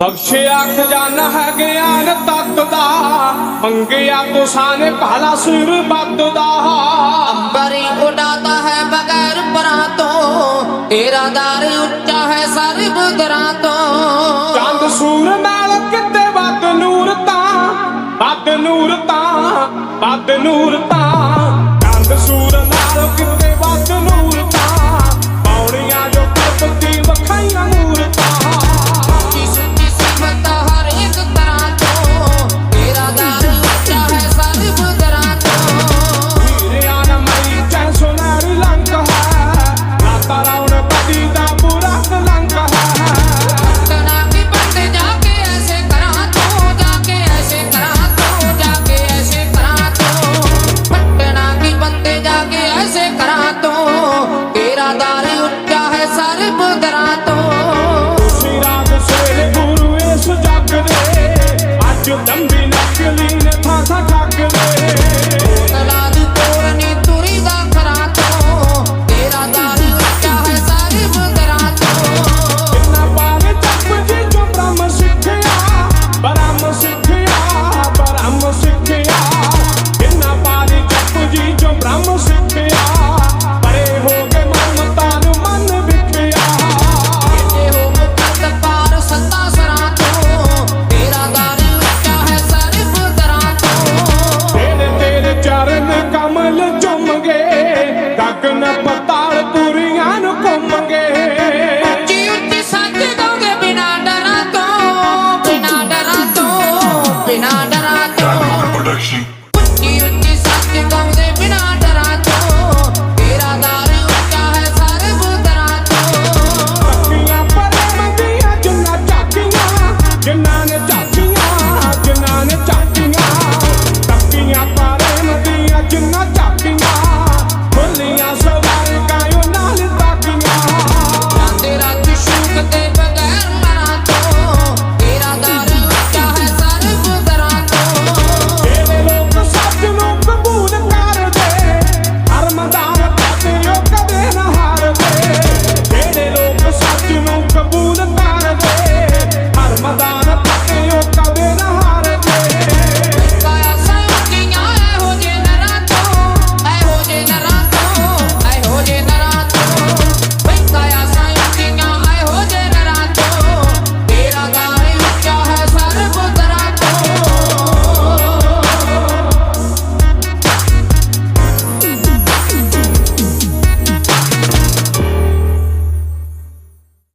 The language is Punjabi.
ਬਖਸ਼ਿਆ ਖਜ਼ਾਨਾ ਹੈ ਗਿਆਨ ਤਤ ਦਾ ਮੰਗਿਆ ਤੁਸਾਂ ਨੇ ਭਾਲਾ ਸੁਰ ਬੱਤ ਦਾ। ਅੰਬਰੀ ਉਡਾਤਾ ਹੈ ਬਗੈਰ ਪਰਾਂ ਤੋਂ ਤੇਰਾ ਦਾਰ ਉੱਚਾ ਹੈ ਸਰਬ ਦਰਾਂ ਤੋਂ। ਚੰਦ ਸੂਰ ਨਾਲ ਕਿਤੇ ਵੱਧ ਨੂਰ ਤਾਂ ਵੱਧ ਨੂਰ ਤਾਂ ਵੱਧ ਨੂਰ ਤਾ।